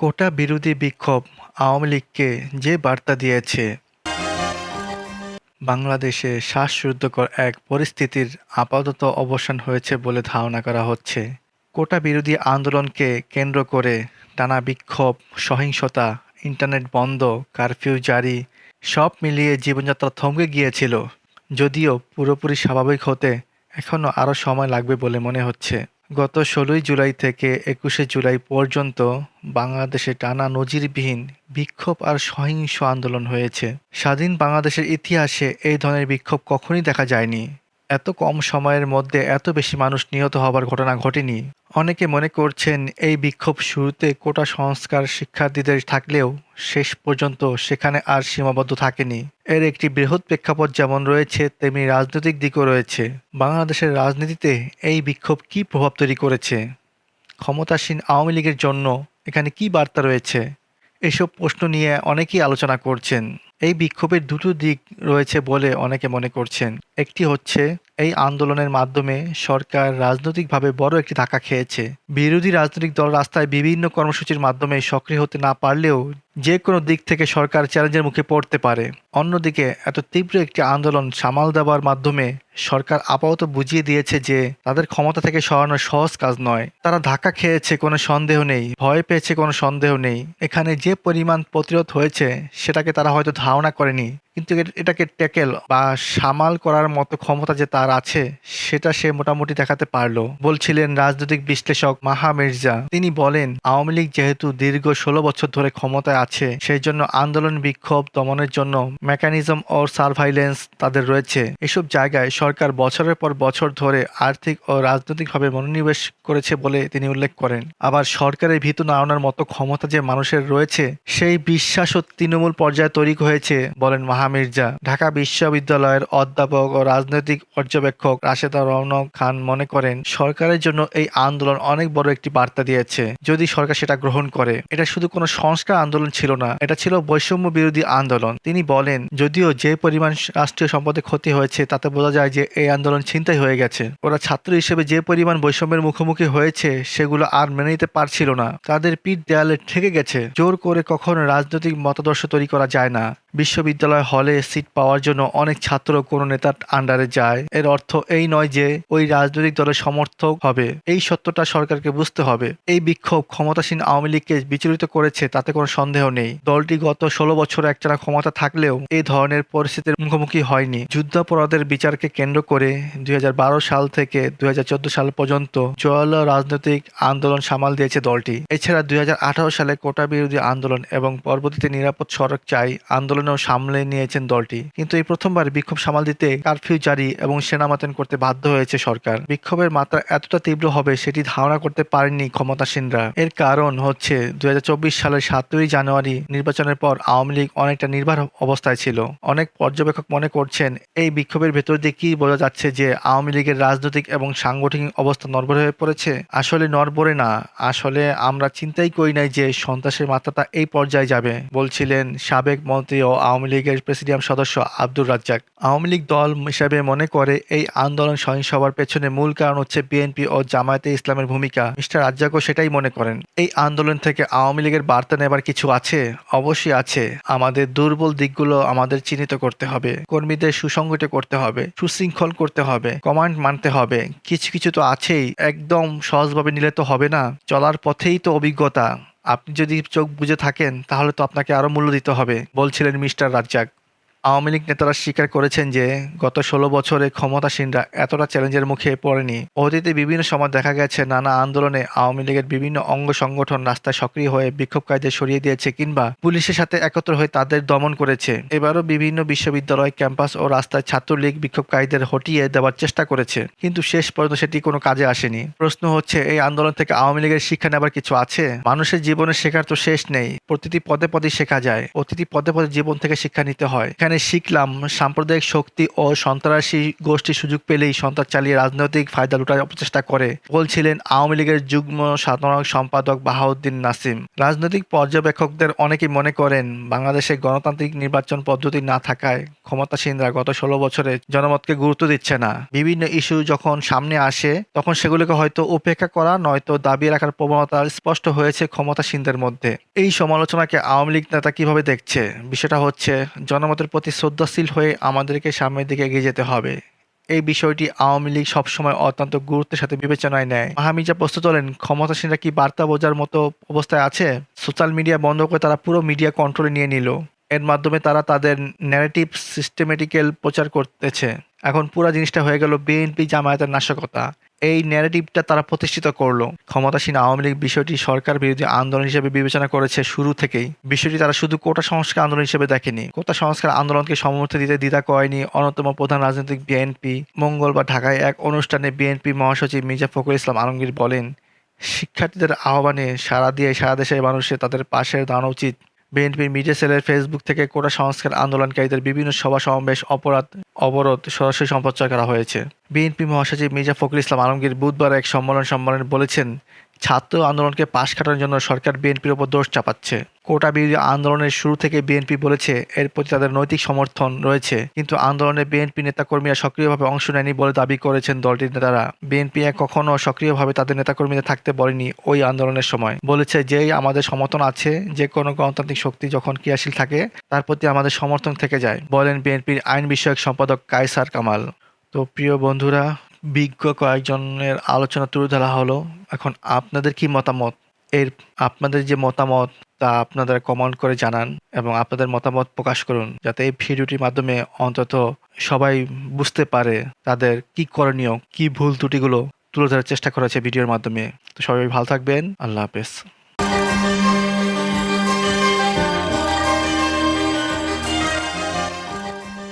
কোটা বিরোধী বিক্ষোভ আওয়ামী লীগকে যে বার্তা দিয়েছে, বাংলাদেশে শ্বাসরুদ্ধকর এক পরিস্থিতির আপাতত অবসান হয়েছে বলে ধারণা করা হচ্ছে। কোটা বিরোধী আন্দোলনকে কেন্দ্র করে টানা বিক্ষোভ, সহিংসতা, ইন্টারনেট বন্ধ, কারফিউ জারি, সব মিলিয়ে জীবনযাত্রা থমকে গিয়েছিল। যদিও পুরোপুরি স্বাভাবিক হতে এখনও আরও সময় লাগবে বলে মনে হচ্ছে। গত ষোলোই জুলাই থেকে একুশে জুলাই পর্যন্ত বাংলাদেশে টানা নজিরবিহীন বিক্ষোভ আর সহিংস আন্দোলন হয়েছে। স্বাধীন বাংলাদেশের ইতিহাসে এই ধরনের বিক্ষোভ কখনই দেখা যায়নি। এত কম সময়ের মধ্যে এত বেশি মানুষ নিহত হবার ঘটনা ঘটেনি। অনেকে মনে করছেন এই বিক্ষোভ শুরুতে কোটা সংস্কার শিক্ষার্থীদের থাকলেও শেষ পর্যন্ত সেখানে আর সীমাবদ্ধ থাকেনি। এর একটি বৃহৎ প্রেক্ষাপট যেমন রয়েছে, তেমনি রাজনৈতিক দিকও রয়েছে। বাংলাদেশের রাজনীতিতে এই বিক্ষোভ কী প্রভাব তৈরি করেছে? ক্ষমতাসীন আওয়ামী লীগের জন্য এখানে কি বার্তা রয়েছে? এসব প্রশ্ন নিয়ে অনেকেই আলোচনা করছেন। এই বিক্ষোভের দুটো দিক রয়েছে বলে অনেকে মনে করছেন। একটি হচ্ছে, এই আন্দোলনের মাধ্যমে সরকার রাজনৈতিকভাবে বড় একটি ধাক্কা খেয়েছে। বিরোধী রাজনৈতিক দল রাস্তায় বিভিন্ন কর্মসূচির মাধ্যমে সক্রিয় হতে না পারলেও যে কোনো দিক থেকে সরকার চ্যালেঞ্জের মুখে পড়তে পারে। অন্যদিকে, এত তীব্র একটি আন্দোলন সামাল দেওয়ার মাধ্যমে সরকার আপাতত বুঝিয়ে দিয়েছে যে, তাদের ক্ষমতা থেকে সরানো সহজ কাজ নয়। তারা ধাক্কা খেয়েছে কোনো সন্দেহ নেই, ভয় পেয়েছে কোনো সন্দেহ নেই। এখানে যে পরিমাণ প্রতিরোধ হয়েছে, সেটাকে তারা হয়তো ধারণা করেনি কিন্তু এটাকে ট্যাকেল বা সামাল করার মতো ক্ষমতা যে তার আছে, সেটা সে মোটামুটি দেখাতে পারল, বলছিলেন রাজনৈতিক বিশ্লেষক মাহা মির্জা। তিনি বলেন, আওয়ামী লীগ যেহেতু দীর্ঘ ষোলো বছর ধরে ক্ষমতায় আছে, সেই জন্য আন্দোলন বিক্ষোভ দমনের জন্য মেকানিজম ও সার্ভাইলেন্স তাদের রয়েছে। এসব জায়গায় সরকার বছরের পর বছর ধরে আর্থিক ও রাজনৈতিকভাবে মনোনিবেশ করেছে বলে তিনি উল্লেখ করেন। আবার সরকারের ভিতু নাড়ানোর মতো ক্ষমতা যে মানুষের রয়েছে, সেই বিশ্বাসও তৃণমূল পর্যায়ে তৈরি হয়েছে, বলেন মাহা মির্জা। ঢাকা বিশ্ববিদ্যালয়ের অধ্যাপক ও রাজনৈতিক পর্যবেক্ষক রাশেদা রৌনক খান মনে করেন, সরকারের জন্য এই আন্দোলন অনেক বড় একটি বার্তা দিয়েছে, যদি সরকার সেটা গ্রহণ করে। এটা শুধু কোনো সংস্কার আন্দোলন ছিল না, এটা ছিল বৈষম্য বিরোধী আন্দোলন। তিনি বলেন, যদিও যে পরিমাণ রাষ্ট্রীয় সম্পদের ক্ষতি হয়েছে, তাতে বোঝা যায় যে এই আন্দোলন ছিনতাই হয়ে গেছে। ওরা ছাত্র হিসেবে যে পরিমাণ বৈষম্যের মুখোমুখি হয়েছে, সেগুলো আর মেনে নিতে পারছিল না। তাদের পিঠ দেয়ালে ঠেকে গেছে। জোর করে কখনো রাজনৈতিক মতাদর্শ তৈরি করা যায় না। বিশ্ববিদ্যালয় হলে সিট পাওয়ার জন্য অনেক ছাত্র কোনো নেতার আন্ডারে যায়। এর অর্থ এই নয় যে ওই রাজনৈতিক দলের সমর্থক হবে। এই সত্যটা সরকারকে বুঝতে হবে। এই বিক্ষোভ ক্ষমতাসীন আওয়ামী লীগকে বিচলিত করেছে তাতে কোনো সন্দেহ নেই। দলটি গত ষোলো বছর একটানা ক্ষমতা থাকলেও এই ধরনের পরিস্থিতির মুখোমুখি হয়নি। যুদ্ধাপরাধের বিচারকে কেন্দ্র করে দুই হাজার বারো সাল থেকে দুই হাজার চোদ্দ সাল পর্যন্ত জোয়াল রাজনৈতিক আন্দোলন সামাল দিয়েছে দলটি। এছাড়া দুই হাজার আঠারো সালে কোটা বিরোধী আন্দোলন এবং পরবর্তীতে নিরাপদ সড়ক চাই আন্দোলনেও সামলে নিয়েছেন দলটি। কিন্তু এই প্রথমবার বিক্ষোভ সামাল দিতে কারফিউ জারি এবং সেনা মোতায়েন করতে বাধ্য হয়েছে সরকার। বিক্ষোভের মাত্রা এতটা তীব্র হবে সেটি ধারণা করতে পারেননি ক্ষমতাসীনরা। এর কারণ হচ্ছে দুই সালের সাতই জানুয়ারি নির্বাচনের পর আওয়ামী লীগ অনেকটা নির্ভর অবস্থায় ছিল। অনেক পর্যবেক্ষক মনে করছেন, এই বিক্ষোভের ভেতর দিয়ে কি বোঝা যাচ্ছে যে আওয়ামী লীগের রাজনৈতিক এবং সাংগঠনিক অবস্থা নড়বড়ে হয়ে পড়েছে? আসলে নড়বড়ে না। আসলে আমরা চিন্তাই করি নাই যে সন্ত্রাসের মাত্রাটা এই পর্যায়ে যাবে, বলছিলেন সাবেক মন্ত্রী ও আওয়ামী লীগের প্রেসিডিয়াম সদস্য আব্দুর রাজ্জাক। আওয়ামী লীগ দল হিসাবে মনে করে এই আন্দোলন সহিংসভার পেছনে মূল কারণ হচ্ছে বিএনপি ও জামায়াতে ইসলামের ভূমিকা। মিস্টার রাজ্জাকও সেটাই মনে করেন। এই আন্দোলন থেকে আওয়ামী লীগের বার্তা নেবার কিছু আছে? অবশ্যই আছে। আমাদের দুর্বল দিকগুলো আমাদের চিহ্নিত করতে হবে। কর্মীদের সুসংগঠিত করতে হবে, সুশৃঙ্খল করতে হবে, কমান্ড মানতে হবে। কিছু কিছু তো আছেই। একদম সহজভাবে নিলে তো হবে না। চলার পথেই তো অভিজ্ঞতা। আপনি যদি চোখ বুঝে থাকেন, তাহলে তো আপনাকে আরও মূল্য দিতে হবে, বলছিলেন মিস্টার রাজ্জাক। আওয়ামী লীগ নেতারা স্বীকার করেছেন যে গত ষোলো বছরে ক্ষমতাসীনরা এতটা চ্যালেঞ্জের মুখে পড়েনি। অতীতে বিভিন্ন সময় দেখা গেছে নানা আন্দোলনে আওয়ামী লীগের বিভিন্ন অঙ্গ সংগঠন রাস্তায় সক্রিয় হয়ে বিক্ষোভকারীদের সরিয়ে দিয়েছে কিংবা পুলিশের সাথে একত্র হয়ে তাদের দমন করেছে। এবারও বিভিন্ন বিশ্ববিদ্যালয়, ক্যাম্পাস ও রাস্তায় ছাত্রলীগ বিক্ষোভকারীদের হটিয়ে দেওয়ার চেষ্টা করেছে, কিন্তু শেষ পর্যন্ত সেটি কোনো কাজে আসেনি। প্রশ্ন হচ্ছে, এই আন্দোলন থেকে আওয়ামী লীগের শিক্ষা নেবার কিছু আছে? মানুষের জীবনে শেখার তো শেষ নেই। প্রতিটি পদে পদে শেখা যায়। প্রতিটি পদে পদে জীবন থেকে শিক্ষা নিতে হয়। এখানে শিখলাম সাম্প্রদায়িক শক্তি ও সন্ত্রাসী গোষ্ঠী সুযোগ পেলেই সন্ত্রাস চালিয়ে রাজনৈতিক ফায়দা লুটার অপচেষ্টা করে, বলছিলেন আওয়ামী লীগের যুগ্ম সাধারণ সম্পাদক বাহাউদ্দিন নাসিম। রাজনৈতিক পর্যবেক্ষকদের অনেকেই মনে করেন, বাংলাদেশে গণতান্ত্রিক নির্বাচন পদ্ধতি না থাকায় ক্ষমতাসীনরা গত ষোলো বছরে জনমতকে গুরুত্ব দিচ্ছে না। বিভিন্ন ইস্যু যখন সামনে আসে, তখন সেগুলোকে হয়তো উপেক্ষা করা, নয়তো দাবি রাখার প্রবণতা স্পষ্ট হয়েছে ক্ষমতাসীনদের মধ্যে। এই সমালোচনাকে আওয়ামী লীগ নেতা কীভাবে দেখছে? বিষয়টা হচ্ছে, জনমতের প্রতি শ্রদ্ধাশীল হয়ে আমাদেরকে সামনের দিকে এগিয়ে যেতে হবে। এই বিষয়টি আওয়ামী লীগ সবসময় অত্যন্ত গুরুত্বের সাথে বিবেচনায় নেয়। মাহামিজা প্রস্তুত হলেন, ক্ষমতাসীনরা কি বার্তা বোঝার মতো অবস্থায় আছে? সোশ্যাল মিডিয়া বন্ধ করে তারা পুরো মিডিয়া কন্ট্রোলে নিয়ে নিল। এর মাধ্যমে তারা তাদের ন্যারেটিভ সিস্টেমেটিক্যাল প্রচার করতেছে। এখন পুরো জিনিসটা হয়ে গেল বিএনপি জামায়াতের নাশকতা। এই ন্যারেটিভটা তারা প্রতিষ্ঠিত করল। ক্ষমতাসীন আওয়ামী লীগ বিষয়টি সরকার বিরোধী আন্দোলন হিসেবে বিবেচনা করেছে শুরু থেকেই। বিষয়টি তারা শুধু কোটা সংস্কার আন্দোলন হিসেবে দেখেনি। কোটা সংস্কার আন্দোলনকে সমর্থন দিতে দ্বিধা করেনি অন্যতম প্রধান রাজনৈতিক বিএনপি। মঙ্গলবার ঢাকায় এক অনুষ্ঠানে বিএনপি মহাসচিব মির্জা ফখরুল ইসলাম আলমগীর বলেন, শিক্ষার্থীদের আহ্বানে সারা দিয়ে সারা দেশের মানুষের তাদের পাশে দাঁড়ানো উচিত। বিএনপির মিডিয়া সেলের ফেসবুক থেকে কোটা সংস্কার আন্দোলনকারীদের বিভিন্ন সভা সমাবেশ, অপরাধ, অবরোধ সরাসরি সম্প্রচার করা হয়েছে। বিএনপি মহাসচিব মির্জা ফখরুল ইসলাম আলমগীর বুধবার এক সম্মেলন সম্মেলনে বলেছেন ছাত্র আন্দোলনকে পাশ কাটানোর জন্য সরকার বিএনপির ওপর দোষ চাপাচ্ছে। কোটা বিরোধী আন্দোলনের শুরু থেকে বিএনপি বলেছে, এর প্রতি তাদের নৈতিক সমর্থন রয়েছে। কিন্তু আন্দোলনে বিএনপি নেতাকর্মীরা সক্রিয়ভাবে অংশ নেয়নি বলে দাবি করেছেন দলটির নেতারা। বিএনপি কখনো সক্রিয়ভাবে তাদের নেতাকর্মীদের থাকতে বলেনি ওই আন্দোলনের সময়। বলেছে, যেই আমাদের সমর্থন আছে, যে কোনো গণতান্ত্রিক শক্তি যখন ক্রিয়াশীল থাকে, তার প্রতি আমাদের সমর্থন থেকে যায়, বলেন বিএনপির আইন বিষয়ক সম্পাদক কায়সার কামাল। তো প্রিয় বন্ধুরা বিজ্ঞ কয়েকজনের আলোচনা তুলে ধরা হলো। এখন আপনাদের কি মতামত? এর আপনাদের যে মতামত, তা আপনারা কমেন্ট করে জানান এবং আপনাদের মতামত প্রকাশ করুন, যাতে এই ভিডিওটির মাধ্যমে অন্তত সবাই বুঝতে পারে তাদের কি করণীয়, কি ভুল ত্রুটিগুলো তুলে ধরার চেষ্টা করেছে ভিডিওর মাধ্যমে। তো সবাই ভালো থাকবেন। আল্লাহ হাফেজ।